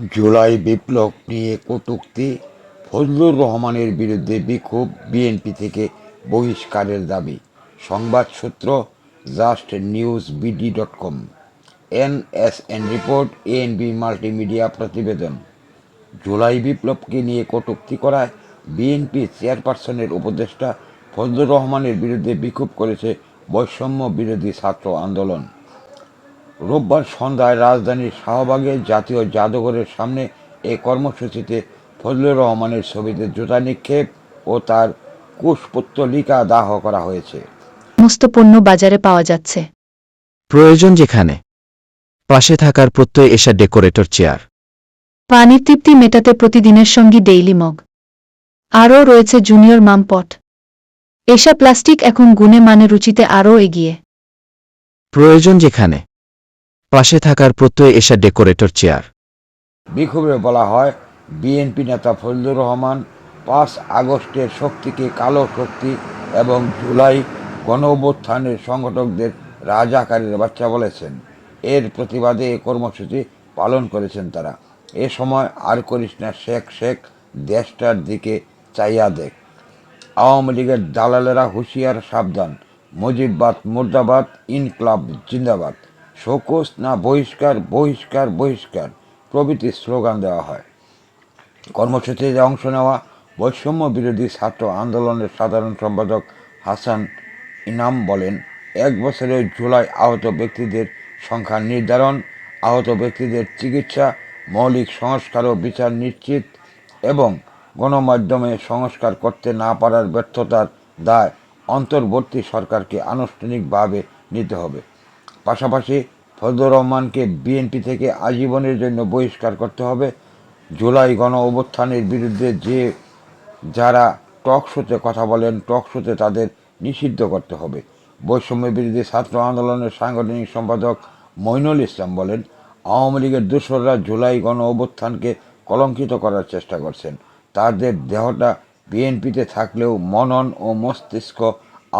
জুলাই বিপ্লব নিয়ে কটূক্তি, ফজলুর রহমানের বিরুদ্ধে বিক্ষোভ বিএনপি থেকে বহিষ্কারের দাবি। সংবাদ সূত্র just news BD dot com. NSN report, ANB multimedia প্রতিবেদন। জুলাই বিপ্লবকে নিয়ে কটূক্তি করায় বিএনপি চেয়ারপারসনের উপদেষ্টা ফজলুর রহমানের বিরুদ্ধে বিক্ষোভ করেছে বৈষম্য বিরোধী ছাত্র আন্দোলন। রোববার সন্ধ্যায় রাজধানীর শাহবাগে জাতীয় জাদুঘরের সামনে এ কর্মসূচিতে ফজলুর রহমানের ছবিতে জুতা নিক্ষেপ ও তার কুশপুত্তলিকা দাহ করা হয়েছে। সমস্ত পণ্য বাজারে পাওয়া যাচ্ছে। প্রয়োজন যেখানে পাশে থাকার প্রত্যয় এসা ডেকোরেটর চেয়ার। পানির তৃপ্তি মেটাতে প্রতিদিনের সঙ্গী ডেইলি মগ। আরও রয়েছে জুনিয়র মামপট। এসা প্লাস্টিক এখন গুণে মানে রুচিতে আরও এগিয়ে। প্রয়োজন যেখানে পাশে থাকার প্রত্যয় এসা ডেকোরেটর চেয়ার। বিক্ষোভে বলা হয়, বিএনপি নেতা ফজলুর রহমান পাঁচ আগস্টের শক্তিকে কালো শক্তি এবং জুলাই গণ অভ্যুত্থানের সংগঠকদের রাজাকারের বাচ্চা বলেছেন। এর প্রতিবাদে এ কর্মসূচি পালন করেছেন তারা। এ সময় আর করিস না, শেখ শেখ, দেশটার দিকে চাইয়া দেখ। আওয়ামী লীগের দালালেরা হুঁশিয়ার সাবধান। মুজিববাদ মুর্দাবাদ, ইনকলাব, জিন্দাবাদ। শোকস না বহিষ্কার বহিষ্কার বহিষ্কার প্রভৃতি স্লোগান দেওয়া হয়। কর্মসূচিতে অংশ নেওয়া, বৈষম্য বিরোধী ছাত্র আন্দোলনের সাধারণ সম্পাদক হাসান ইনাম বলেন, এক বছরে জুলাই আহত ব্যক্তিদের সংখ্যা নির্ধারণ, আহত ব্যক্তিদের চিকিৎসা, মৌলিক সংস্কার ও বিচার নিশ্চিত এবং গণমাধ্যমে সংস্কার করতে না পারার ব্যর্থতার দায় অন্তর্বর্তী সরকারকে আনুষ্ঠানিকভাবে নিতে হবে। পাশাপাশি ফজলুর রহমানকে বিএনপি থেকে আজীবনের জন্য বহিষ্কার করতে হবে। জুলাই গণ অভ্যুত্থানের বিরুদ্ধে যে যারা টক শোতে কথা বলেন, টক শোতে তাদের নিষিদ্ধ করতে হবে। বৈষম্য বিরোধী ছাত্র আন্দোলনের সাংগঠনিক সম্পাদক মইনুল ইসলাম বলেন, আওয়ামী লীগের দোসররা জুলাই গণ অভ্যুত্থানকে কলঙ্কিত করার চেষ্টা করছেন। তাদের দেহটা বিএনপিতে থাকলেও মনন ও মস্তিষ্ক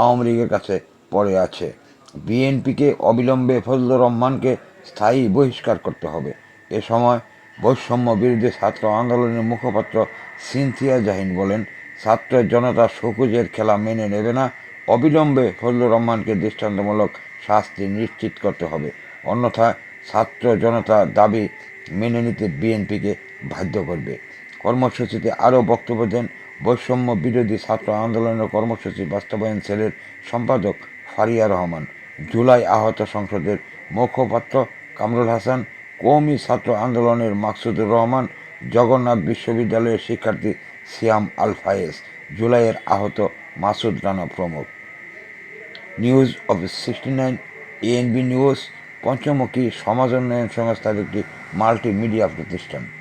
আওয়ামী লীগের কাছে পড়ে আছে। বিএনপিকে অবিলম্বে ফজলুর রহমানকে স্থায়ী বহিষ্কার করতে হবে। এ সময় বৈষম্য বিরোধী ছাত্র আন্দোলনের মুখপাত্র সিনথিয়া জাহিন বলেন ছাত্র জনতা সকুজের খেলা মেনে নেবে না, অবিলম্বে ফজলুর রহমানকে দৃষ্টান্তমূলক শাস্তি নিশ্চিত করতে হবে। অন্যথায় ছাত্র জনতা দাবি মেনে নিতে বিএনপিকে বাধ্য করবে। কর্মসূচিতে আরও বক্তব্য দেন বৈষম্য বিরোধী ছাত্র আন্দোলনের কর্মসূচি বাস্তবায়ন সেলের সম্পাদক ফারিয়া রহমান। জুলাই আহত সংসদের মুখপাত্র কামরুল হাসান কৌমি ছাত্র আন্দোলনের মাকসুদুর রহমান, জগন্নাথ বিশ্ববিদ্যালয়ের শিক্ষার্থী সিয়াম আল ফায়েজ, জুলাইয়ের আহত মাসুদ রানা প্রমুখ। News of sixty nine, ANB news, পঞ্চমুখী সমাজ উন্নয়ন সংস্থার একটি মাল্টিমিডিয়া প্রতিষ্ঠান।